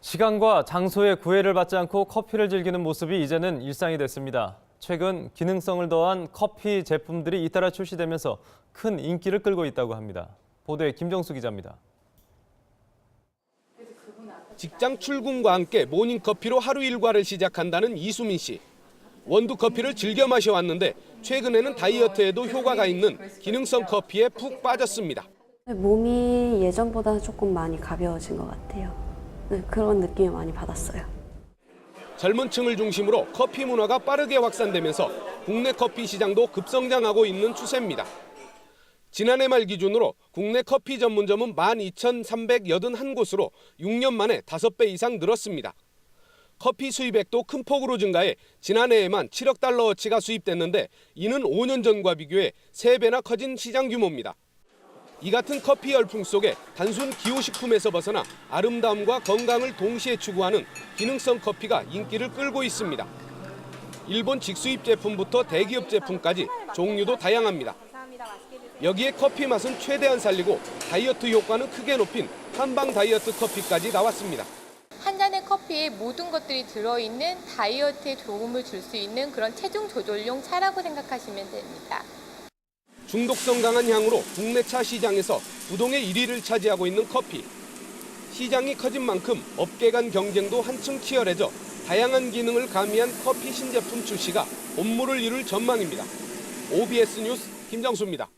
시간과 장소의 구애를 받지 않고 커피를 즐기는 모습이 이제는 일상이 됐습니다. 최근 기능성을 더한 커피 제품들이 잇따라 출시되면서 큰 인기를 끌고 있다고 합니다. 보도에 김정수 기자입니다. 직장 출근과 함께 모닝커피로 하루 일과를 시작한다는 이수민 씨. 원두 커피를 즐겨 마셔왔는데 최근에는 다이어트에도 효과가 있는 기능성 커피에 푹 빠졌습니다. 몸이 예전보다 조금 많이 가벼워진 것 같아요. 네, 그런 느낌을 많이 받았어요. 젊은 층을 중심으로 커피 문화가 빠르게 확산되면서 국내 커피 시장도 급성장하고 있는 추세입니다. 지난해 말 기준으로 국내 커피 전문점은 12,381곳으로 6년 만에 5배 이상 늘었습니다. 커피 수입액도 큰 폭으로 증가해 지난해에만 7억 달러어치가 수입됐는데 이는 5년 전과 비교해 3배나 커진 시장 규모입니다. 이 같은 커피 열풍 속에 단순 기호식품에서 벗어나 아름다움과 건강을 동시에 추구하는 기능성 커피가 인기를 끌고 있습니다. 일본 직수입 제품부터 대기업 제품까지 종류도 다양합니다. 여기에 커피 맛은 최대한 살리고 다이어트 효과는 크게 높인 한방 다이어트 커피까지 나왔습니다. 한 잔의 커피에 모든 것들이 들어있는 다이어트에 도움을 줄 수 있는 그런 체중 조절용 차라고 생각하시면 됩니다. 중독성 강한 향으로 국내 차 시장에서 부동의 1위를 차지하고 있는 커피. 시장이 커진 만큼 업계 간 경쟁도 한층 치열해져 다양한 기능을 가미한 커피 신제품 출시가 본물을 이룰 전망입니다. OBS 뉴스 김정수입니다.